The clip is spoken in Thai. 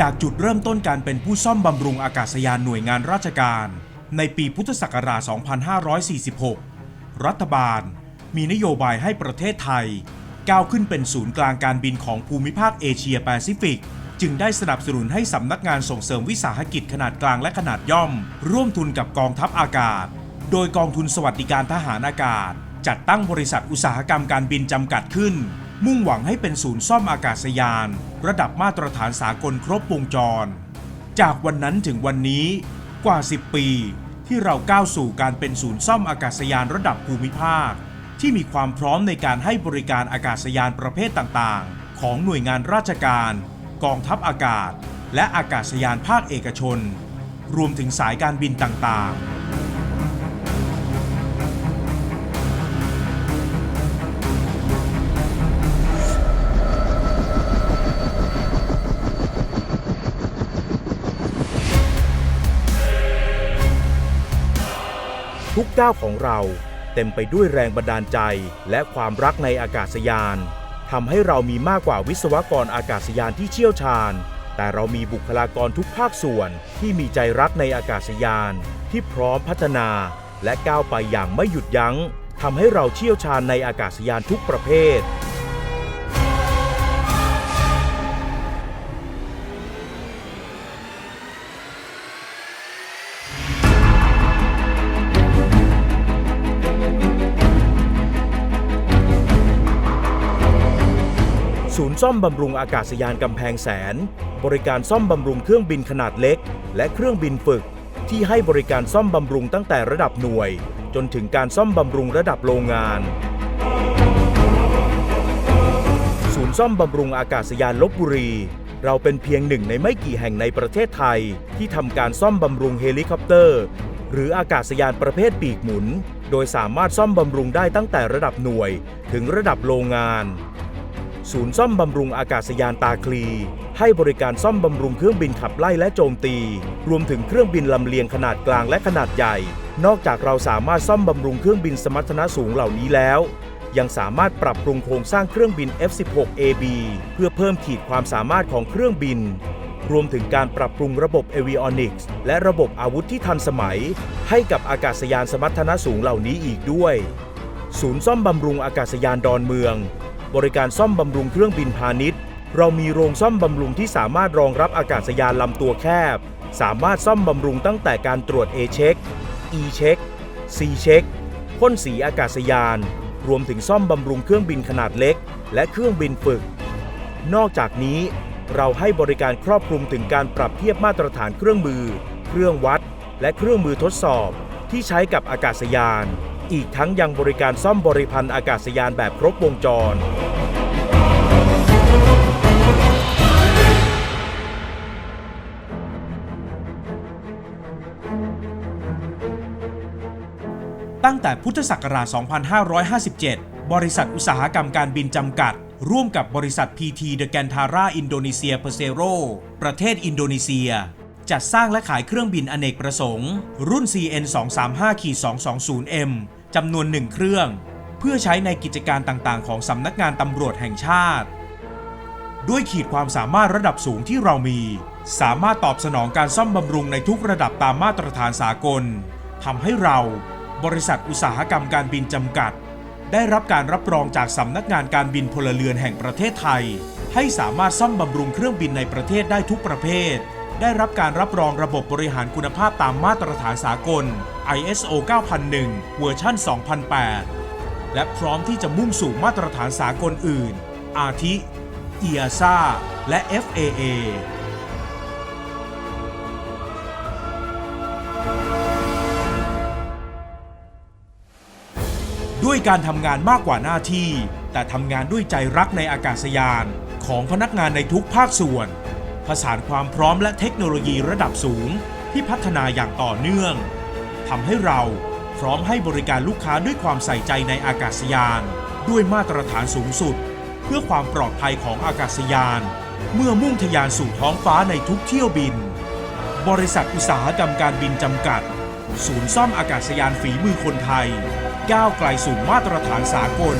จากจุดเริ่มต้นการเป็นผู้ซ่อมบำรุงอากาศยานหน่วยงานราชการ ในปีพุทธศักราช 2546 รัฐบาลมีนโยบายให้ประเทศไทย ก้าวขึ้นเป็นศูนย์กลางการบินของภูมิภาคเอเชียแปซิฟิก จึงได้สนับสนุนให้สำนักงานส่งเสริมวิสาหกิจขนาดกลางและขนาดย่อม ร่วมทุนกับกองทัพอากาศ โดยกองทุนสวัสดิการทหารอากาศ จัดตั้งบริษัทอุตสาหกรรมการบินจำกัดขึ้น มุ่งหวังให้เป็นศูนย์ซ่อมอากาศยาน ระดับมาตรฐานสากลครบวงจร จากวันนั้นถึงวันนี้กว่า 10 ปี ที่เราก้าวสู่การเป็นศูนย์ซ่อมอากาศยานระดับภูมิภาค ที่มีความพร้อมในการให้บริการอากาศยานประเภทต่างๆ ของหน่วยงานราชการ กองทัพอากาศ และอากาศยานภาคเอกชน รวมถึงสายการบินต่างๆ ทุกก้าวของเราเต็มไปด้วยแรงบันดาลใจและความรักในอากาศยานทำให้เรามีมากกว่าวิศวกรอากาศยานที่เชี่ยวชาญ แต่เรามีบุคลากรทุกภาคส่วนที่มีใจรักในอากาศยาน ที่พร้อมพัฒนาและก้าวไปอย่างไม่หยุดยัง้งทำให้เราเชี่ยวชาญในอากาศยานทุกประเภท ศูนย์ซ่อมบำรุงอากาศยานกำแพงแสน บริการซ่อมบำรุงเครื่องบินขนาดเล็ก และเครื่องบินฝึก ที่ให้บริการซ่อมบำรุงตั้งแต่ระดับหน่วย จนถึงการซ่อมบำรุงระดับโรงงาน ศูนย์ซ่อมบำรุงอากาศยานลบบุรี เราเป็นเพียงหนึ่งในไม่กี่แห่งในประเทศไทย ที่ทำการซ่อมบำรุงเฮลิคอปเตอร์ หรืออากาศยานประเภทปีกหมุน โดยสามารถซ่อมบำรุงได้ตั้งแต่ระดับหน่วย ถึงระดับโรงงาน ศูนย์ซ่อมบำรุงอากาศยานตาคลี ให้บริการซ่อมบำรุงเครื่องบินขับไล่และโจมตี รวมถึงเครื่องบินลำเลียงขนาดกลางและขนาดใหญ่ นอกจากเราสามารถซ่อมบำรุงเครื่องบินสมรรถนะสูงเหล่านี้แล้ว ยังสามารถปรับปรุงโครงสร้างเครื่องบิน F-16AB เพื่อเพิ่มขีดความสามารถของเครื่องบิน รวมถึงการปรับปรุงระบบ Avionics และระบบอาวุธที่ทันสมัย ให้กับอากาศยานสมรรถนะสูงเหล่านี้อีกด้วย ศูนย์ซ่อมบำรุงอากาศยานดอนเมือง บริการซ่อมบำรุงเครื่องบินพาณิชย์ เรามีโรงซ่อมบำรุงที่สามารถรองรับอากาศยานลำตัวแคบ สามารถซ่อมบำรุงตั้งแต่การตรวจ A เช็ค E เช็ค C เช็คพ่นสีอากาศยาน รวมถึงซ่อมบำรุงเครื่องบินขนาดเล็ก และเครื่องบินฝึก นอกจากนี้ เราให้บริการครอบคลุมถึงการปรับเทียบมาตรฐานเครื่องมือ เครื่องวัด และเครื่องมือทดสอบ ที่ใช้กับอากาศยาน อีกทั้งยังบริการซ่อมบริพันธ์อากาศยานแบบครบวงจร ตั้งแต่พุทธศักราช 2557 บริษัทอุตสาหกรรมการบินจำกัด ร่วมกับบริษัท PT The Gantara Indonesia Persero ประเทศอินโดนีเซีย จัดสร้างและขายเครื่องบินอเนกประสงค์ รุ่น CN 235-220M จำนวน 1 เครื่อง เพื่อใช้ในกิจการต่างๆ ของสำนักงานตำรวจแห่งชาติ ด้วยขีดความสามารถระดับสูงที่เรามี สามารถตอบสนองการซ่อมบำรุงในทุกระดับตามมาตรฐานสากลทำให้เรา บริษัทอุตสาหกรรมการบินจำกัด ได้รับการรับรองจากสำนักงานการบินพลเรือนแห่งประเทศไทย ให้สามารถซ่อมบำรุงเครื่องบินในประเทศได้ทุกประเภท ได้รับการรับรองระบบบริหารคุณภาพตามมาตรฐานสากล ISO 9001 เวอร์ชัน2008 และพร้อมที่จะมุ่งสู่มาตรฐานสากลอื่น อาทิ EASA และ FAA ด้วยการทำงานมากกว่าหน้าที่ แต่ทำงานด้วยใจรักในอากาศยาน ของพนักงานในทุกภาคส่วน ผสานความพร้อมและเทคโนโลยีระดับสูง ที่พัฒนาอย่างต่อเนื่องทำให้เราพร้อมให้บริการลูกค้าด้วยความใส่ใจในอากาศยาน ด้วยมาตรฐานสูงสุด เพื่อความปลอดภัยของอากาศยาน เมื่อมุ่งทะยานสู่ท้องฟ้าในทุกเที่ยวบิน บริษัทอุตสาหกรรมการบินจำกัด ศูนย์ซ่อมอากาศยานฝีมือคนไทย ก้าวไกลสู่มาตรฐานสากล